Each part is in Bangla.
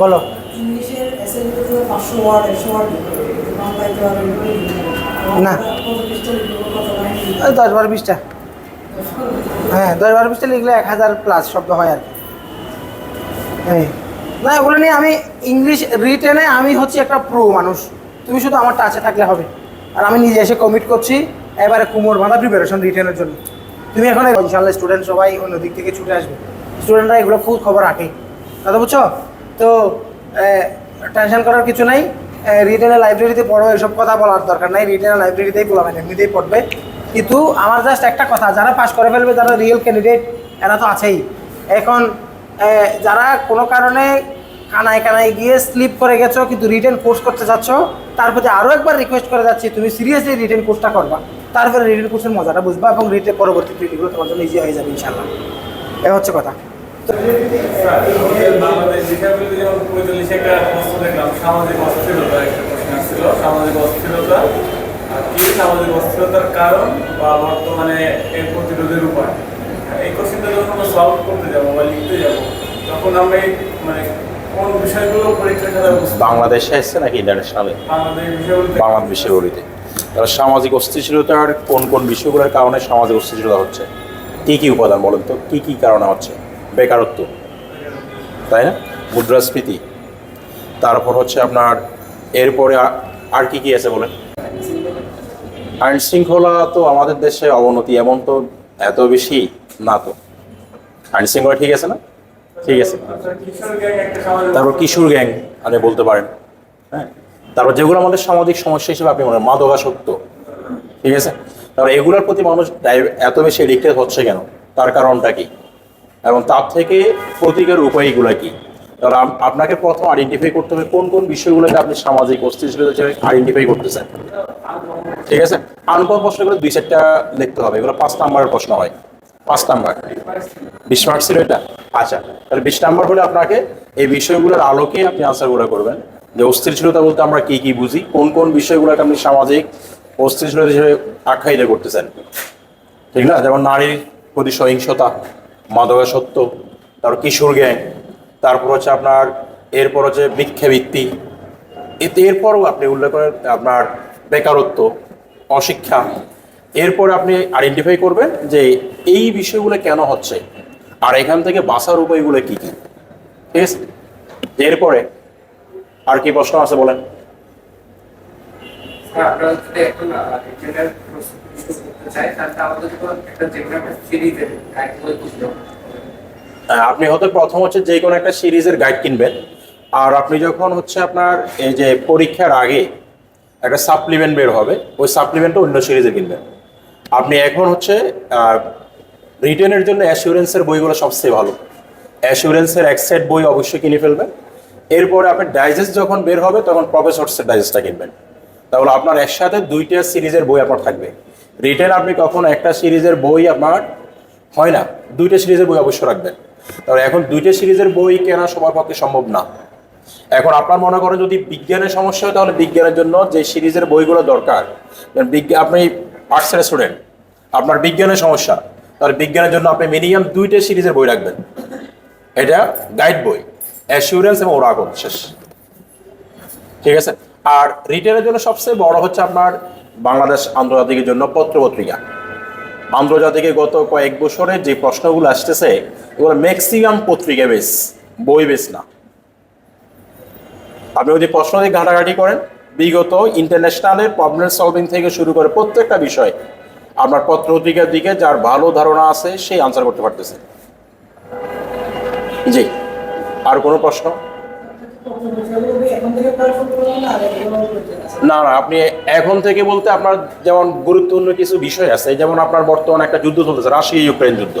বলো। ইংলিশের এসএমএ তো পাঁচশো ওয়ার্ড একশো ওয়ার্ড বাংলায় তো আর না। দশ বারো বিশটা হ্যাঁ দশ বারো বিশটা লিখলে এক হাজার প্লাস শব্দ হয় আর কি। না ওগুলো নিয়ে আমি ইংলিশ রিটেনে আমি হচ্ছে একটা প্রো মানুষ। তুমি শুধু আমার টাচে থাকলে হবে। আর আমি নিজে এসে কমিট করছি এবারে কুমোর বাঁধা প্রিপারেশন রিটেনের জন্য। তুমি এখন ইনশাল্লাহ স্টুডেন্ট সবাই অন্য দিক থেকে ছুটে আসবে। স্টুডেন্টরা এগুলো খুব খবর রাখে। কথা বুঝছ? তো টেনশন করার কিছু নাই। রিটেনের লাইব্রেরিতে পড়ো, এসব কথা বলার দরকার নাই। রিটেনের লাইব্রেরিতেই বলাবেন এমনিতেই পড়বে। কিন্তু আমার জাস্ট একটা কথা, যারা পাস করে ফেলবে, যারা রিয়েল ক্যান্ডিডেট এরা তো আছেই। এখন যারা কোনো কারণে কানায় কানায় গিয়ে স্লিপ করে গেছো, কিন্তু রিটেন কোর্স করতে চাচ্ছ তার প্রতি আরও একবার রিকোয়েস্ট করে যাচ্ছি, তুমি সিরিয়াসলি রিটেন কোর্সটা করবা। তারপরে রিটেন কোর্সের মজাটা বুঝবা এবং রিটেন পরবর্তী পিডিগুলো তোমার জন্য ইজি হয়ে যাবে ইনশাল্লাহ এ হচ্ছে কথা। সামাজিক অস্থিরতা একটা প্রশ্ন আসছিল। সামাজিক অস্থিরতা কি সামাজিক অস্থিরতার কারণ বা বর্তমানে এর প্রতিরোধের উপায়? এই কোশ্চেনটা যখন আমরা সলভ করতে যাব বা লিখতে যাব তখন আমরা এই মানে কোন বিষয়গুলো পরীক্ষা বাংলাদেশে এসছে নাকি ইন্টারন্যাশনালে বাংলাদেশ বিষয়গুলিতে? তাহলে সামাজিক অস্থিতিশীলতার কোন কোন বিষয়গুলোর কারণে সামাজিক অস্থিতিশীলতা হচ্ছে? কী কী উপাদান বলেন তো? কী কী কারণে হচ্ছে? বেকারত্ব, তাই না? মুদ্রাস্ফীতি। তারপর হচ্ছে আপনার এরপরে আর কি কি আছে বলেন? আইন শৃঙ্খলা তো আমাদের দেশে অবনতি, এমন তো এত বেশি না তো। আইন শৃঙ্খলা ঠিক আছে না? ঠিক আছে। তারপর কিশোর গ্যাং, আপনি বলতে পারেন হ্যাঁ? তারপর যেগুলো আমাদের সামাজিক সমস্যা হিসেবে আপনি মনে মাদকাসক্ত, ঠিক আছে? তারপর এগুলোর প্রতি মানুষ এত বেশি এডিক্টেড হচ্ছে কেন? তার কারণটা কি? এবং তার থেকে প্রতিকার উপায়গুলো কি? আপ- আপনাকে প্রথম আইডেন্টিফাই করতে হবে কোন কোন বিষয়গুলোকে আপনি সামাজিক অস্থিতিশীলতা হিসেবে আইডেন্টিফাই করতেছেন। ঠিক আছে? আনকমন প্রশ্নগুলো দুই চারটা লিখতে হবে। এগুলো পাঁচ নাম্বারের প্রশ্ন হয়। পাঁচ নাম্বার। বিশ মার্ক ছিল এটা? আচ্ছা। তাহলে বিশ নাম্বার হলে আপনাকে এই বিষয়গুলোর আলোকে আপনি আনসারগুলো করবেন। যে অস্থিরশীলতা বলতে আমরা কি কি বুঝি? কোন কোন বিষয়গুলোকে আপনি সামাজিক অস্থিরশীলতা হিসেবে আখ্যায়িত করতেছেন? ঠিক না? যেমন নারীর প্রতি সহিংসতা মাদকাসত্ব তারপর কিশোর গ্যাং, তারপর হচ্ছে আপনার, এরপর হচ্ছে ভিক্ষাবৃত্তি এতে এরপরও আপনি উল্লেখ করেন আপনার বেকারত্ব, অশিক্ষা, এরপরে আপনি আইডেন্টিফাই করবেন যে এই বিষয়গুলো কেন হচ্ছে, আর এখান থেকে বাঁচার উপায়গুলো কি কি। ঠিক আছে এরপরে আর কি প্রশ্ন আছে বলেন? কিনতে আপনি হয়তো প্রথম হচ্ছে যে কোনো একটা সিরিজের গাইড কিনবেন। আর আপনি যখন হচ্ছে আপনার এই যে পরীক্ষার আগে একটা সাপ্লিমেন্ট বের হবে, ওই সাপ্লিমেন্টটা অন্য সিরিজে কিনবেন। আপনি এখন হচ্ছে রিটেনের জন্য অ্যাসিউরেন্সের বইগুলো সবচেয়ে ভালো। অ্যাসিউরেন্সের সেট বই অবশ্যই কিনে ফেলবেন। এরপরে আপনার ডাইজেস্ট যখন বের হবে, তখন প্রফেসরসের ডাইজেস্টটা কিনবেন। তাহলে আপনার একসাথে দুইটা সিরিজের বই আপনার থাকবে। রিটেন আপনি কখনো একটা সিরিজের বই আপনার হয় না। দুইটা সিরিজের বই অবশ্যই রাখবেন। তাহলে এখন দুইটা সিরিজের বই কেনা সবার পক্ষে সম্ভব না। এখন আপনার মনে করেন যদি বিজ্ঞানের সমস্যা হয়, তাহলে বিজ্ঞানের জন্য যে সিরিজের বইগুলো দরকার বিজ্ঞান আপনি আর্টসের স্টুডেন্ট, আপনার বিজ্ঞানের সমস্যা, তাহলে বিজ্ঞানের জন্য আপনি মিনিমাম দুইটা সিরিজের বই রাখবেন। এটা গাইড বই অ্যাসিউরেন্স এবং ওরাগন শেষ। ঠিক আছে? আর রিটেলের জন্য সবচেয়ে বড় হচ্ছে আপনার বাংলাদেশ আন্তর্জাতিকের জন্য পত্রপত্রিকা। আন্তর্জাতিকে গত কয়েক বছরে যে প্রশ্নগুলো আসতেছে, এগুলো ম্যাক্সিমাম পত্রিকা বেস, বই বেস না। আপনি যদি প্রশ্ন দিয়ে ঘাটাঘাটি করেন, বিগত ইন্টারন্যাশনালের প্রবলেম সলভিং থেকে শুরু করে প্রত্যেকটা বিষয়, আপনার পত্রপত্রিকার দিকে যার ভালো ধারণা আছে সেই আনসার করতে পারতেছে। জি, আর কোনো প্রশ্ন? না না, আপনি এখন থেকে বলতে আপনার যেমন গুরুত্বপূর্ণ কিছু বিষয় আছে, যেমন আপনার বর্তমানে একটা যুদ্ধ চলতেছে রাশিয়া ইউক্রেন যুদ্ধ।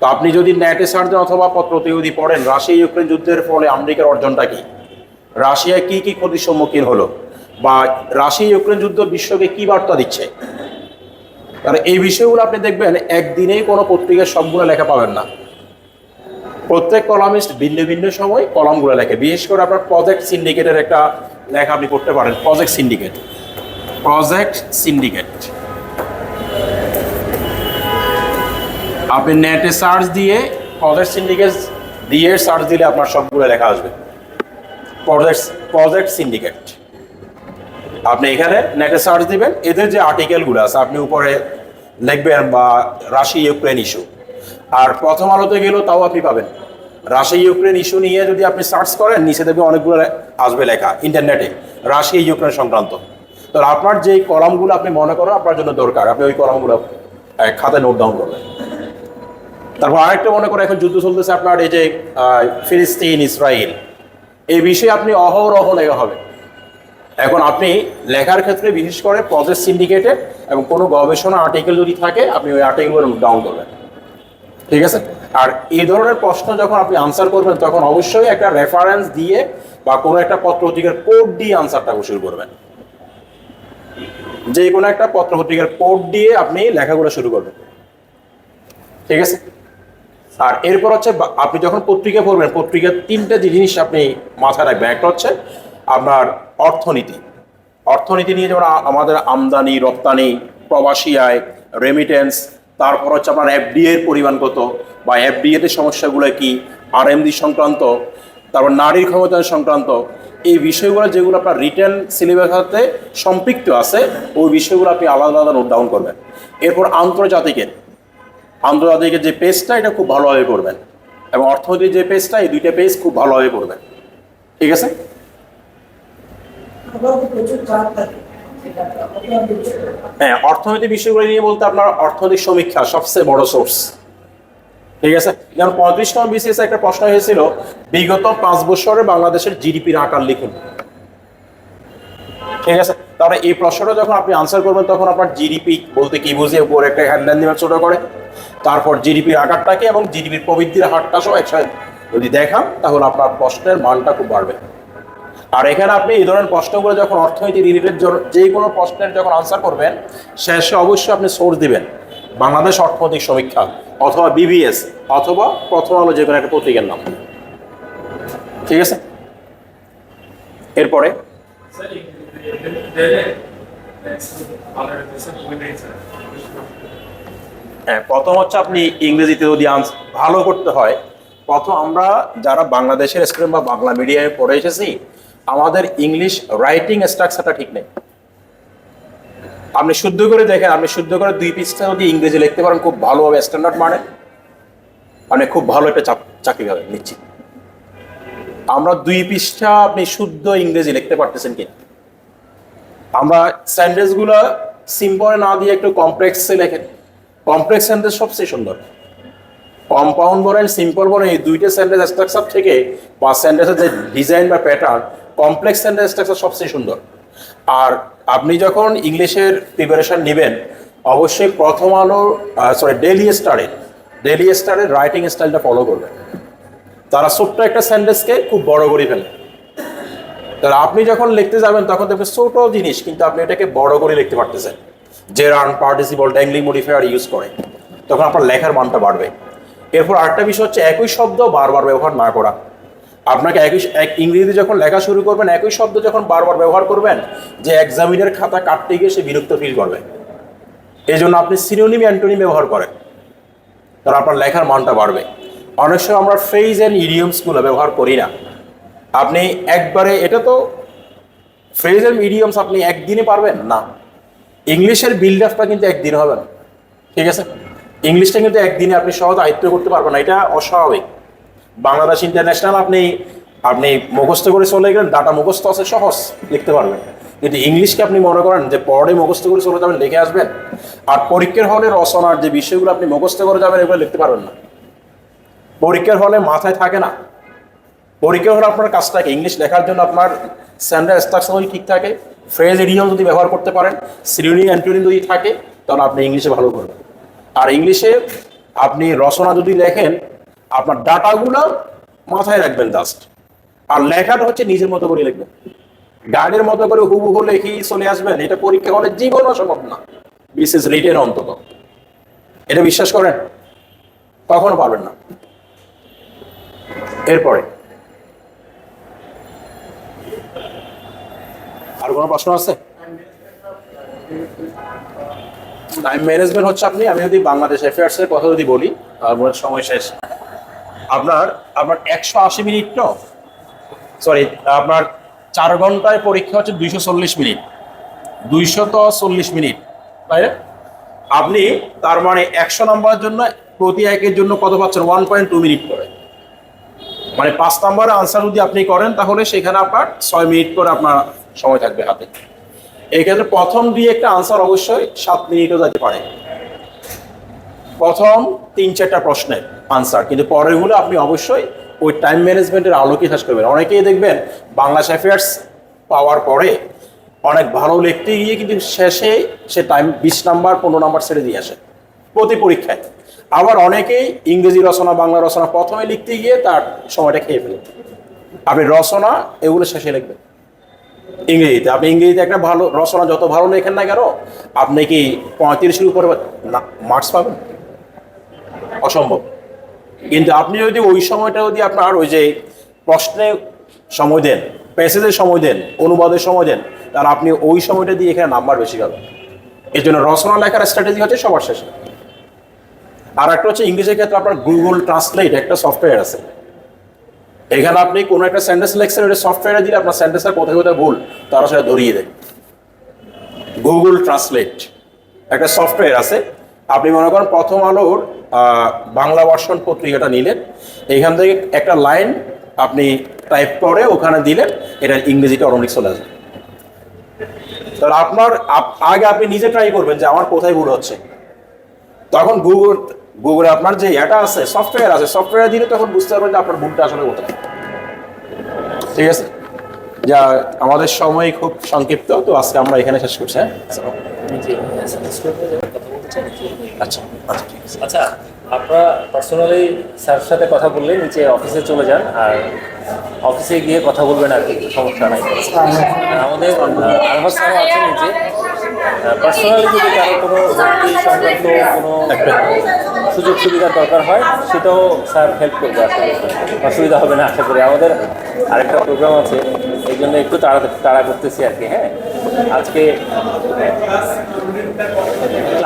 তো আপনি যদি ন্যাটে সার্চ দেন অথবা পত্রতে যদি পড়েন রাশিয়া ইউক্রেন যুদ্ধের ফলে আমেরিকার অর্জনটা কি? রাশিয়া কি কি ক্ষতির সম্মুখীন হলো? বা রাশিয়া ইউক্রেন যুদ্ধ বিশ্বকে কি বার্তা দিচ্ছে? তাহলে এই বিষয়গুলো আপনি দেখবেন, একদিনেই কোনো পত্রিকার সবগুলো লেখা পাবেন না। প্রত্যেক কলামিস্ট ভিন্ন ভিন্ন সময় কলামগুলো লেখে। বিশেষ করে আপনার প্রজেক্ট সিন্ডিকেটের একটা লেখা আপনি করতে পারেন প্রজেক্ট সিন্ডিকেট প্রজেক্ট সিন্ডিকেট আপনি নেটে সার্চ দিয়ে প্রজেক্ট সিন্ডিকেট দিয়ে সার্চ দিলে আপনার সবগুলো লেখা আসবে। প্রজেক্ট প্রজেক্ট সিন্ডিকেট আপনি এখানে নেটে সার্চ দিবেন, এদের যে আর্টিকেলগুলো আছে, আপনি উপরে লিখবেন বা রাশি ইউক্রেন ইস্যু আর প্রথম আলোতে গেলেও তাও আপনি পাবেন। রাশিয়া, ইউক্রেন ইস্যু নিয়ে যদি আপনি সার্চ করেন, নিচে দেখবেন অনেকগুলো আসবে লেখা ইন্টারনেটে রাশিয়া, ইউক্রেন সংক্রান্ত। তো আপনার যেই কলামগুলো আপনি মনে করেন আপনার জন্য দরকার, আপনি ওই কলামগুলো খাতায় নোট ডাউন করবেন। তারপর আরেকটা মনে করেন, এখন যুদ্ধ চলতেছে আপনার এই যে ফিলিস্তিন ইসরায়েল এই বিষয়ে আপনি অহরহ লেখা হবে। এখন আপনি লেখার ক্ষেত্রে বিশেষ করে প্রজেক্ট সিন্ডিকেটেড এবং কোনো গবেষণা আর্টিকেল যদি থাকে, আপনি ওই আর্টিকেলগুলো ডাউন করবেন। ঠিক আছে? আর এই ধরনের প্রশ্ন যখন আপনি আনসার করবেন, তখন অবশ্যই একটা রেফারেন্স দিয়ে বা কোনো একটা পত্র পত্রিকার কোড দিয়ে আনসারটা শুরু করবেন। যে কোনো একটা পত্র পত্রিকার কোড দিয়ে আপনি লেখাগুলো শুরু করবেন। ঠিক আছে? আর এরপর হচ্ছে আপনি যখন পত্রিকা পড়বেন, পত্রিকার তিনটা জিনিস আপনি মাথায় রাখবেন, একটা হচ্ছে আপনার অর্থনীতি। অর্থনীতি নিয়ে যেমন আমাদের আমদানি, রপ্তানি, প্রবাসী আয় রেমিটেন্স তারপর হচ্ছে আপনার এফডিএ এর পরিমাণ কত বা এফডিএ তে সমস্যাগুলো কি আরএমডি সংক্রান্ত, তারপর নারীর ক্ষমতায়ন সংক্রান্ত, এই বিষয়গুলো যেগুলো আপনার রিটার্ন সিলেবাসে সম্পৃক্ত আছে, ওই বিষয়গুলো আপনি আলাদা আলাদা নোট ডাউন করবেন। এরপর আন্তর্জাতিকের আন্তর্জাতিকের যে পেজটা এটা খুব ভালোভাবে পড়বেন এবং অর্থনীতির যে পেজটা এই দুইটা পেজ খুব ভালোভাবে পড়বেন। ঠিক আছে? প্রচুর চাপ থাকে। হ্যাঁ অর্থনৈতিক বিষয়গুলো নিয়ে বলতে আপনার অর্থনৈতিক সমীক্ষা সবচেয়ে বড় সোর্স ঠিক আছে? যেমন পঁয়ত্রিশ নম্বর বিসিএস একটা প্রশ্ন হয়েছিল, বিগত পাঁচ বছরে বাংলাদেশের জিডিপির আকার লিখুন। ঠিক আছে? তাহলে এই প্রশ্নটা যখন আপনি আনসার করবেন, তখন আপনার জিডিপি বলতে কি বুঝে উপরে একটা হ্যান্ডলাইন দিবেন ছোট করে। তারপর জিডিপির আকারটাকে এবং জিডিপির প্রবৃদ্ধির হারটা সহ একসাথে যদি দেখান, তাহলে আপনার প্রশ্নের মানটা খুব বাড়বে। আর এখানে আপনি এই ধরনের প্রশ্নগুলো যখন অর্থনীতি রিলেটেড যে কোনো প্রশ্নের যখন আনসার করবেন, শেষে অবশ্যই আপনি সোর্স দিবেন। বাংলাদেশ অর্থনৈতিক সমীক্ষা অথবা বিবিএস অথবা প্রথম আলো যে কোনো একটা পত্রিকার নাম। ঠিক আছে? এরপরে? হ্যাঁ প্রথম হচ্ছে আপনি ইংরেজিতে যদি ভালো করতে হয়, প্রথম আমরা যারা বাংলাদেশের স্টুডেন্ট বা বাংলা মিডিয়ামে পড়ে এসেছি আমাদের ইংলিশ রাইটিং স্ট্রাকচারটা ঠিক নেই। আপনি শুদ্ধ করে দেখেন, আপনি শুদ্ধ করে দুই পিসটা যদি ইংরেজি লিখতে পারেন, খুব ভালোভাবে স্ট্যান্ডার্ড মানে। মানে খুব ভালো একটা চাক- চাকরি হবে নিশ্চিত। আমরা দুই পৃষ্ঠা আপনি শুদ্ধ ইংরেজি লিখতে পারতেছেন কি আমরা সেন্টেন্সগুলো সিম্পল না দিয়ে একটু কমপ্লেক্সে লেখেন। কমপ্লেক্স সেন্টেন্স সবচেয়ে সুন্দর। কম্পাউন্ড বলেন সিম্পল বলেন, এই দুইটা সেন্টেন্স স্ট্রাকচার থেকে বা সেন্টেন্সের যে ডিজাইন বা প্যাটার্ন কমপ্লেক্স সেন্টেন্স স্ট্রাকচার সবচেয়ে সুন্দর। আর আপনি যখন ইংলিশের প্রিপারেশন নেবেন, অবশ্যই প্রথম আলো সরি ডেলি স্টারে ডেলি স্টারের রাইটিং স্টাইলটা ফলো করবেন। তারা ছোট্ট একটা সেন্টেন্সকে খুব বড় করে ফেলে। তাহলে আপনি যখন লিখতে যাবেন, তখন দেখবেন ছোট জিনিস, কিন্তু আপনি এটাকে বড় করে লিখতে পারতেছেন। যে run participle dangling modifier use করে। তখন আপনার লেখার মানটা বাড়বে। এরপর আরেকটা বিষয় হচ্ছে, একই শব্দ বারবার ব্যবহার না করা। আপনাকে একই এক ইংরেজিতে যখন লেখা শুরু করবেন, একই শব্দ যখন বারবার ব্যবহার করবেন, যে এক্সামিনের খাতা কাটতে গিয়ে সে বিরক্ত ফিল করবে। এই জন্য আপনি সিনোনিম অ্যান্টোনিম ব্যবহার করেন। তাহলে আপনার লেখার মানটা বাড়বে। অনেক সময় আমরা ফ্রেজ অ্যান্ড ইডিয়মসগুলো ব্যবহার করি না। আপনি একবারে, এটা তো ফ্রেজ অ্যান্ড ইডিয়মস আপনি একদিনে পারবেন? না। ইংলিশের বিল্ড আপটা কিন্তু একদিন হবে না। ঠিক আছে? ইংলিশটা কিন্তু একদিনে আপনি সহজ আয়ত্ত করতে পারবেন না। এটা অস্বাভাবিক। বাংলাদেশ ইন্টারন্যাশনাল আপনি আপনি মুখস্থ করে চলে গেলেন ডাটা মুখস্থ আছে, সহজ, লিখতে পারবেন। কিন্তু ইংলিশকে আপনি মনে করেন যে পরে মুখস্থ করে চলে যাবেন, লিখে আসবেন, আর পরীক্ষার হলে রচনার যে বিষয়গুলো আপনি মুখস্থ করে যাবেন, এগুলো লিখতে পারবেন না। পরীক্ষার হলে মাথায় থাকে না। পরীক্ষা হলে আপনার কাজটাকে ইংলিশ লেখার জন্য আপনার স্ট্যান্ডার্ড স্ট্রাকচার যদি ঠিক থাকে ফ্রেজ এডিয়ম যদি ব্যবহার করতে পারেন সিরিনি অ্যান্টোনি যদি থাকে, তাহলে আপনি ইংলিশে ভালো করবেন। আর ইংলিশে আপনি রচনা যদি লেখেন আপনার ডাটাগুলো মাথায় রাখবেন জাস্ট আর লেখাটা হচ্ছে নিজের মতো করে লিখবেন। গানের মতো করে হুবহু লেখি চলে আসবেন, এটা পরীক্ষা হলে জীবনও সম্ভব না। বিশেষ রিটেন অন্তত। এটা বিশ্বাস করেন? কখনো পারবেন না। এরপরে। আর কোনো প্রশ্ন আছে? টাইম ম্যানেজমেন্ট হচ্ছে আপনি, আমি যদি বাংলাদেশ অ্যাফেয়ার্স এর কথা যদি বলি সময় শেষ। আপনার আপনার একশো আশি মিনিট তো? সরি আপনার চার ঘন্টায় পরীক্ষা হচ্ছে দুইশো চল্লিশ মিনিট। দুইশত চল্লিশ মিনিট, তাই না? আপনি তার মানে একশো নম্বরের জন্য প্রতি একের জন্য কত পাচ্ছেন? ওয়ান পয়েন্ট টু মিনিট করে। মানে পাঁচ নম্বরের আনসার যদি আপনি করেন, তাহলে সেখানে আপনার ছয় মিনিট করে আপনার সময় থাকবে হাতে। এই ক্ষেত্রে প্রথম দিয়ে একটা আনসার অবশ্যই সাত মিনিটও যেতে পারে। প্রথম তিন চারটা প্রশ্নের আনসার কিন্তু পরেরগুলো আপনি অবশ্যই ওই টাইম ম্যানেজমেন্টের আলোকে শেষ করবেন। অনেকেই দেখবেন বাংলাদেশ অ্যাফেয়ার্স পাওয়ার পরে অনেক ভালো লিখতে গিয়ে কিন্তু শেষে সে টাইম বিশ নাম্বার পনেরো নাম্বার ছেড়ে দিয়ে আসে প্রতি পরীক্ষায়। আবার অনেকেই ইংরেজি রচনা, বাংলা রচনা প্রথমে লিখতে গিয়ে তার সময়টা খেয়ে ফেলে। আপনি রচনা এগুলো শেষে লিখবেন। ইংরেজিতে। আপনি ইংরেজিতে একটা ভালো রচনা যত ভালো লেখেন না কেন, আপনি কি পঁয়ত্রিশের উপরে মার্কস পাবেন? অসম্ভব। কিন্তু আপনি যদি ওই সময়টা যদি আপনার ওই যে প্রশ্নে সময় দেন প্যাসেজের সময় দেন অনুবাদের সময় দেন, তাহলে আপনি ওই সময়টা দিয়ে এখানে নাম্বার বেশি পাবেন। এই জন্য রচনা লেখার স্ট্র্যাটেজি হচ্ছে সবার শেষে। আর একটা হচ্ছে ইংরেজির ক্ষেত্রে আপনার গুগল ট্রান্সলেট একটা সফটওয়্যার আছে। এখানে আপনি কোনো একটা সেন্টেন্স লেখছেন ওটা সফটওয়্যারে দিলে আপনার সেন্টেন্সের কোথায় কোথায় ভুল, তারা সেটা ধরিয়ে দেয়। গুগল ট্রান্সলেট একটা সফটওয়্যার আছে। আপনি মনে করেন প্রথম আলোর বাংলা ভার্সন পত্রিকাটা নিলেন। এখান থেকে একটা লাইন আপনি টাইপ করে ওখানে দিলেন, এটা ইংরেজিতে অটোমেটিক চলে আসবে। তাহলে আপনার আগে আপনি নিজে ট্রাই করবেন যে আমার কোথায় ভুল হচ্ছে। তখন গুগল গুগলে আপনার যে এটা আছে সফটওয়্যার আছে সফটওয়্যার দিলে তখন বুঝতে পারবেন যে আপনার ভুলটা আসলে কোথায়। ঠিক আছে? যা, আমাদের সময় খুব সংক্ষিপ্ত, তো আজকে আমরা এখানে শেষ করছি হ্যাঁ? চাই নাকি? আচ্ছা আচ্ছা ঠিক আছে। আচ্ছা আপনারা পার্সোনালি স্যারের সাথে কথা বললে নিচে অফিসে চলে যান আর অফিসে গিয়ে কথা বলবেন আর কি সমস্যা নাই। আমাদের আলহাজ স্যার আছে নিচে। পার্সোনালি যদি কারও কোনো ভর্তি সংক্রান্ত কোনো সুযোগ সুবিধার দরকার হয় সেটাও স্যার হেল্প করবে আসলে অসুবিধা হবে না আশা করি। আমাদের আরেকটা প্রোগ্রাম আছে এই জন্য একটু তাড়া তাড়া করতেছি আর কি হ্যাঁ? আজকে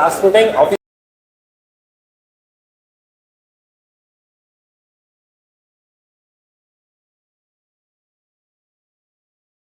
ক্লাস রুটিং অফিস